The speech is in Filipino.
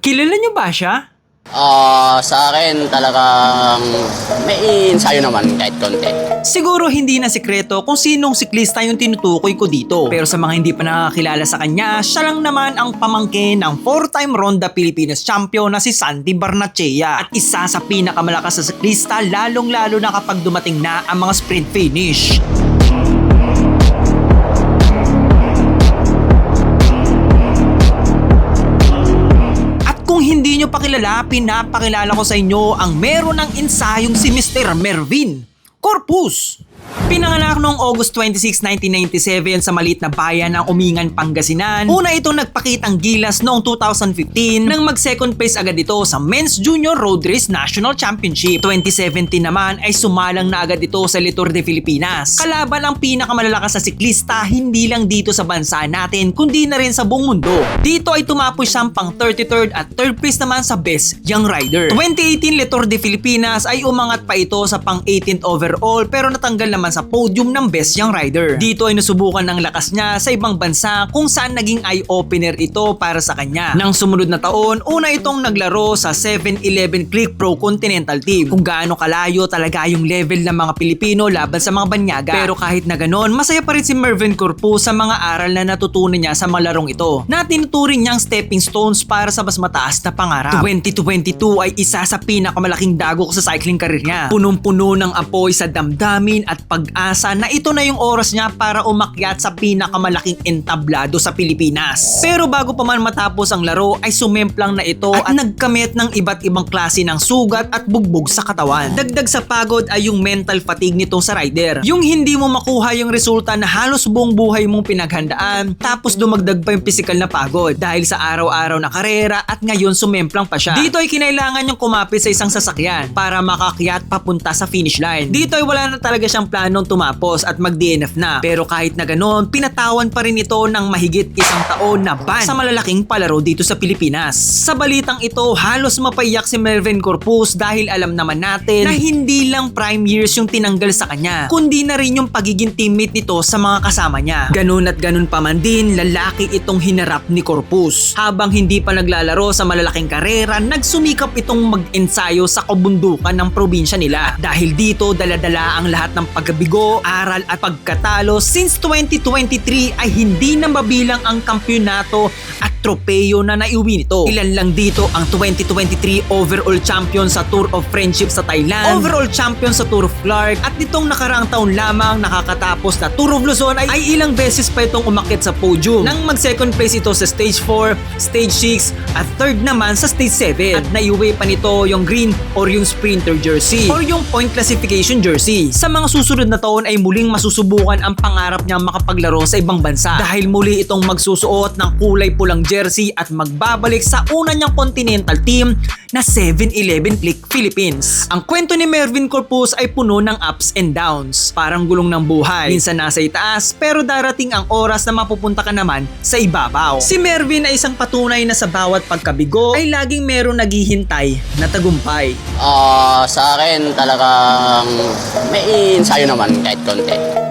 Kilala niyo ba siya? Ah, sa akin talagang may ensayo naman kahit konti. Siguro hindi na sikreto kung sinong siklista yung tinutukoy ko dito. Pero sa mga hindi pa nakakilala sa kanya, siya lang naman ang pamangkin ng four-time Ronda Pilipinas champion na si Sandy Barnachea. At isa sa pinakamalakas na siklista lalong-lalo na kapag dumating na ang mga sprint finish. Hindi nyo pa kilala, pinapakilala ko sa inyo ang meron ng ensayong si Mr. Mervin Corpus. Pinanganak noong August 26, 1997 sa maliit na bayan ng Umingan, Pangasinan. Una itong nagpakitang gilas noong 2015 nang mag-second place agad ito sa Men's Junior Road Race National Championship. 2017 naman ay sumalang na agad ito sa Litor de Filipinas. Kalaban ang pinakamalalakas na siklista hindi lang dito sa bansa natin kundi na rin sa buong mundo. Dito ay tumapos siyang pang 33rd at 3rd place naman sa Best Young Rider. 2018 Litor de Filipinas ay umangat pa ito sa pang 18th overall pero natanggal naman sa podium ng Best Young Rider. Dito ay nasubukan ng lakas niya sa ibang bansa kung saan naging eye-opener ito para sa kanya. Nang sumunod na taon, una itong naglaro sa 7-Eleven Click Pro Continental Team. Kung gaano kalayo talaga yung level ng mga Pilipino laban sa mga banyaga. Pero kahit na ganon, masaya pa rin si Mervin Corpus sa mga aral na natutunan niya sa mga larong ito na tinuturing niyang stepping stones para sa mas mataas na pangarap. 2022 ay isa sa pinakamalaking dagok sa cycling career niya. Punong-puno ng apoy sa damdamin at pag-asa na ito na yung oras niya para umakyat sa pinakamalaking entablado sa Pilipinas. Pero bago pa man matapos ang laro ay sumemplang na ito at, nagkamit ng iba't ibang klase ng sugat at bugbog sa katawan. Dagdag sa pagod ay yung mental fatigue nito sa rider. Yung hindi mo makuha yung resulta na halos buong buhay mong pinaghandaan tapos dumagdag pa yung physical na pagod dahil sa araw-araw na karera at ngayon sumemplang pa siya. Dito ay kinailangan yung kumapit sa isang sasakyan para makakyat papunta sa finish line. Dito ay wala na talaga siyang planong tumapos at mag-DNF na. Pero kahit na ganoon, pinatawan pa rin ito ng mahigit isang taon na ban sa malalaking palaro dito sa Pilipinas. Sa balitang ito, halos mapaiyak si Melvin Corpus dahil alam naman natin na hindi lang prime years yung tinanggal sa kanya, kundi na rin yung pagiging teammate nito sa mga kasama niya. Ganun at ganun pa man din, lalaki itong hinarap ni Corpus. Habang hindi pa naglalaro sa malalaking karera, nagsumikap itong mag-ensayo sa kabundukan ng probinsya nila. Dahil dito, daladala ang lahat ng pagkabigo, aral at pagkatalo. Since 2023 ay hindi na mabilang ang kampyonato at tropeyo na naiuwi nito. Ilan lang dito ang 2023 overall champion sa Tour of Friendship sa Thailand, overall champion sa Tour of Clark at nitong nakaraang taon lamang nakakatapos na Tour of Luzon ay, ay ilang beses pa itong umakit sa podium. Nang mag second place ito sa stage 4, stage 6 at third naman sa stage 7 at naiuwi pa nito yung green or yung sprinter jersey or yung point classification jersey. Sa mga susunod na taon ay muling masusubukan ang pangarap niyang makapaglaro sa ibang bansa dahil muli itong magsusuot ng kulay pulang jersey at magbabalik sa una niyang continental team na 7-Eleven Click Philippines. Ang kwento ni Mervin Corpus ay puno ng ups and downs. Parang gulong ng buhay. Minsan nasa itaas pero darating ang oras na mapupunta ka naman sa ibabaw. Si Mervin ay isang patunay na sa bawat pagkabigo ay laging meron naghihintay na tagumpay. Ah, sa akin talagang may ensayo naman kahit konti.